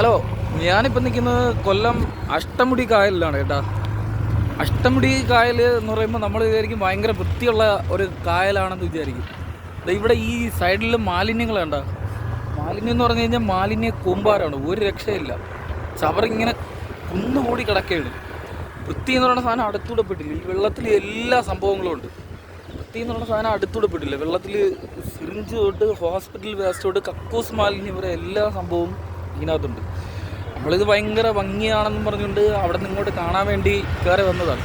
Hello ഞാനിപ്പോൾ നിൽക്കുന്നത് കൊല്ലം അഷ്ടമുടി കായലിലാണ് കേട്ടാ. അഷ്ടമുടി കായൽ എന്ന് പറയുമ്പോൾ നമ്മൾ വിചാരിക്കും ഭയങ്കര വൃത്തിയുള്ള ഒരു കായലാണെന്ന് വിചാരിക്കും. ഇവിടെ ഈ സൈഡിൽ മാലിന്യങ്ങൾ കണ്ട മാലിന്യം എന്ന് പറഞ്ഞു കഴിഞ്ഞാൽ മാലിന്യ കൂമ്പാരമാണ് ഒരു രക്ഷയില്ല. ചവറിങ്ങനെ കുന്നുകൂടി കിടക്കുകയാണ്. വൃത്തി എന്ന് പറയുന്ന സാധനം അടുത്തൂടപ്പെട്ടില്ല ഈ വെള്ളത്തിൽ എല്ലാ സംഭവങ്ങളും ഉണ്ട്. വൃത്തി എന്ന് പറയുന്ന സാധനം അടുത്തൂടപ്പെട്ടില്ല വെള്ളത്തിൽ സിറിഞ്ച് തൊട്ട് ഹോസ്പിറ്റൽ വേസ്റ്റ് തൊട്ട് കക്കൂസ് മാലിന്യം വരെ എല്ലാ സംഭവവും ഇതിനകത്തുണ്ട്. നമ്മളിത് ഭയങ്കര ഭംഗിയാണെന്നും പറഞ്ഞുകൊണ്ട് അവിടെ നിന്ന് ഇങ്ങോട്ട് കാണാൻ വേണ്ടി കയറി വന്നതാണ്.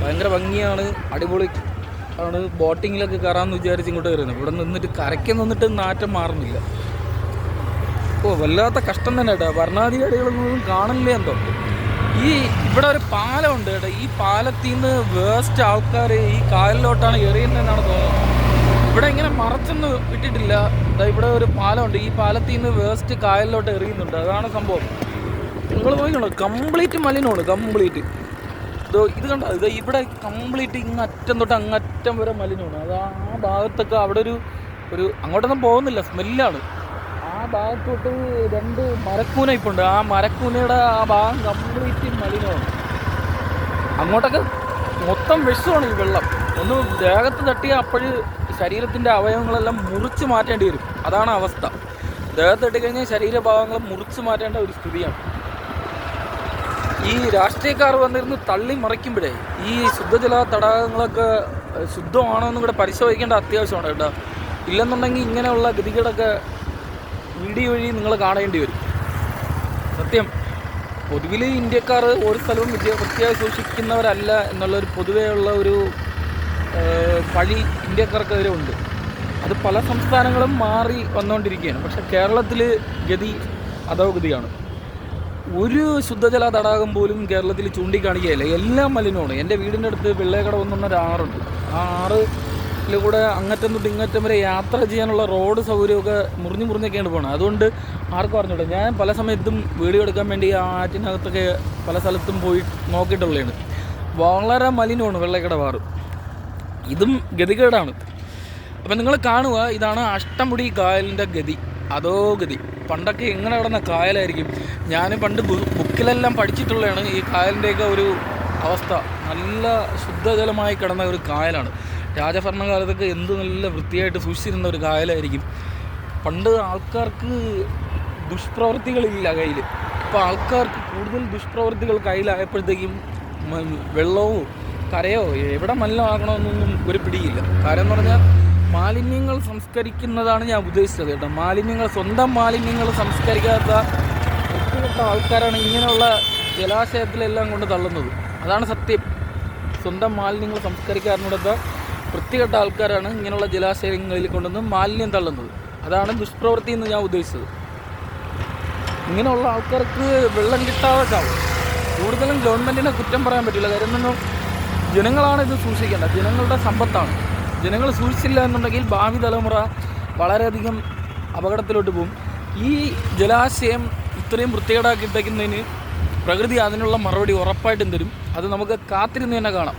ഭയങ്കര ഭംഗിയാണ് അടിപൊളി ആണ്. ബോട്ടിങ്ങിലൊക്കെ കയറാമെന്ന് വിചാരിച്ച് ഇങ്ങോട്ട് കയറുന്നത് ഇവിടെ നിന്നിട്ട് കരയ്ക്ക് നിന്നിട്ട് നാറ്റം മാറുന്നില്ല. ഓ വല്ലാത്ത കഷ്ടം തന്നെ കേട്ടോ. ഭരണാധികാരികളൊന്നും കാണില്ലേ എന്തോ. ഈ ഇവിടെ ഒരു പാലമുണ്ട് കേട്ടോ. ഈ പാലത്തിൽ നിന്ന് വേസ്റ്റ് ആൾക്കാർ ഈ കായലിലോട്ടാണ് എറിയുന്നതെന്നാണ് തോന്നുന്നത്. ഇവിടെ ഇങ്ങനെ മറച്ചൊന്നും ഇട്ടിട്ടില്ല. ഇവിടെ ഒരു പാലമുണ്ട്. ഈ പാലത്തിൽ നിന്ന് വേസ്റ്റ് കായലിലോട്ട് എറിയുന്നുണ്ട്. അതാണ് സംഭവം. നിങ്ങൾ പോയിക്കണോ കംപ്ലീറ്റ് മലിനമാണ്. കംപ്ലീറ്റ്. ഇതോ ഇത് കണ്ടോ? ഇത് ഇവിടെ കംപ്ലീറ്റ് ഇങ്ങ് അറ്റം തൊട്ട് അങ്ങറ്റം വരെ മലിനമാണ്. അത് ആ ഭാഗത്തൊക്കെ അവിടെ ഒരു ഒരു അങ്ങോട്ടൊന്നും പോകുന്നില്ല. സ്മെല്ലാണ്. ആ ഭാഗത്തോട്ട് രണ്ട് മരക്കൂന ഇപ്പോൾ ഉണ്ട് ആ മരക്കൂനയുടെ ആ ഭാഗം കംപ്ലീറ്റ് മലിനമാണ്. അങ്ങോട്ടൊക്കെ മൊത്തം വിഷമാണ് ഈ വെള്ളം. ഒന്ന് ദേഹത്ത് തട്ടിയ അപ്പോഴ് ശരീരത്തിന്റെ അവയവങ്ങളെല്ലാം മുറിച്ച് മാറ്റേണ്ടി വരും. അതാണ് അവസ്ഥ. ദേഹത്ത് തട്ടിക്കഴിഞ്ഞാൽ ശരീരഭാഗങ്ങൾ മുറിച്ച് മാറ്റേണ്ട ഒരു സ്ഥിതിയാണ്. ഈ രാഷ്ട്രീയക്കാർ വന്നിരുന്ന് തള്ളി മറിക്കുമ്പോഴേ ഈ ശുദ്ധജല തടാകങ്ങളൊക്കെ ശുദ്ധമാണോ എന്നും കൂടെ പരിശോധിക്കേണ്ട അത്യാവശ്യമാണ് കേട്ടോ. ഇല്ലെന്നുണ്ടെങ്കിൽ ഇങ്ങനെയുള്ള ഗതികളൊക്കെ വീഡിയോ വഴി നിങ്ങൾ കാണേണ്ടി വരും. സത്യം പൊതുവിൽ ഇന്ത്യക്കാർ ഒരു സ്ഥലവും വിദ്യ വൃത്തിയായി സൂക്ഷിക്കുന്നവരല്ല എന്നുള്ളൊരു പൊതുവെയുള്ള ഒരു പഴി ഇന്ത്യക്കാർക്കെതിരെ ഉണ്ട്. അത് പല സംസ്ഥാനങ്ങളും മാറി വന്നുകൊണ്ടിരിക്കുകയാണ് പക്ഷേ കേരളത്തിൽ ഗതി അധോഗതിയാണ്. ഒരു ശുദ്ധജല തടാകം പോലും കേരളത്തിൽ ചൂണ്ടിക്കാണിക്കുകയില്ല. എല്ലാം മലിനമാണ്. എന്റെ വീടിന്റെ അടുത്ത് വെള്ളേക്കട പറഞ്ഞൊരു ആറുണ്ട്. ആ ആറിലൂടെ അങ്ങറ്റം തൊട്ട് ഇങ്ങറ്റം വരെ യാത്ര ചെയ്യാനുള്ള റോഡ് സൗകര്യമൊക്കെ മുറിഞ്ഞു മുറിഞ്ഞൊക്കെയാണ് പോകണം അതുകൊണ്ട് ആർക്കും അറിഞ്ഞൂടാ. ഞാൻ പല സമയത്തും വീഡിയോ എടുക്കാൻ വേണ്ടി ആ ആറ്റിനകത്തൊക്കെ പല സ്ഥലത്തും പോയി നോക്കിയിട്ടുള്ളതാണ്. വളരെ മലിനമാണ് വെള്ളേക്കട വാറ്. ഇതും ഗതികേടാണ്. അപ്പം നിങ്ങൾ കാണുക ഇതാണ് അഷ്ടമുടി കായലിന്റെ ഗതി. അതോ ഗതി. പണ്ടൊക്കെ എങ്ങനെ കിടന്ന കായലായിരിക്കും. ഞാൻ പണ്ട് ബുക്കിലെല്ലാം പഠിച്ചിട്ടുള്ളതാണ് ഈ കായലിന്റെയൊക്കെ ഒരു അവസ്ഥ. നല്ല ശുദ്ധജലമായി കിടന്ന ഒരു കായലാണ്. രാജഭരണകാലത്തൊക്കെ എന്ത് നല്ല വൃത്തിയായിട്ട് സൂക്ഷിച്ചിരുന്ന ഒരു കായലായിരിക്കും. പണ്ട് ആൾക്കാർക്ക് ദുഷ്പ്രവൃത്തികളില്ല കയ്യിൽ ഇപ്പോൾ ആൾക്കാർക്ക് കൂടുതൽ ദുഷ്പ്രവൃത്തികൾ കയ്യിലായപ്പോഴത്തേക്കും വെള്ളവും കരയോ? എവിടെ മലിനമാകണമെന്നൊന്നും ഒരു പിടിയില്ല. കാര്യം എന്ന് പറഞ്ഞാൽ മാലിന്യങ്ങൾ സംസ്കരിക്കുന്നതാണ് ഞാൻ ഉദ്ദേശിച്ചത് കേട്ടോ. മാലിന്യങ്ങൾ സ്വന്തം മാലിന്യങ്ങൾ സംസ്കരിക്കാത്ത വൃത്തികെട്ട ആൾക്കാരാണ് ഇങ്ങനെയുള്ള ജലാശയത്തിലെല്ലാം കൊണ്ട് തള്ളുന്നത്. അതാണ് സത്യം. സ്വന്തം മാലിന്യങ്ങൾ സംസ്കരിക്കാറിനോടൊത്ത വൃത്തികെട്ട ആൾക്കാരാണ് ഇങ്ങനെയുള്ള ജലാശയങ്ങളിൽ കൊണ്ടുവന്ന് മാലിന്യം തള്ളുന്നത്. അതാണ് ദുഷ്പ്രവൃത്തി എന്ന് ഞാൻ ഉദ്ദേശിച്ചത്. ഇങ്ങനെയുള്ള ആൾക്കാർക്ക് വെള്ളം കിട്ടാതെ കൂടുതലും ഗവൺമെന്റിനെ കുറ്റം പറയാൻ പറ്റില്ല. കാര്യം ജനങ്ങളാണ് ഇത് സൂക്ഷിക്കേണ്ടത്. ജനങ്ങളുടെ സമ്പത്താണ്. ജനങ്ങൾ സൂക്ഷിച്ചില്ല എന്നുണ്ടെങ്കിൽ ഭാവി തലമുറ വളരെയധികം അപകടത്തിലോട്ട് പോകും. ഈ ജലാശയം ഇത്രയും വൃത്തികേടാക്കി ഇട്ടേക്കുന്നതിന് പ്രകൃതി അതിനുള്ള മറുപടി ഉറപ്പായിട്ടും തരും. അത് നമുക്ക് കാത്തിരുന്ന് തന്നെ കാണാം.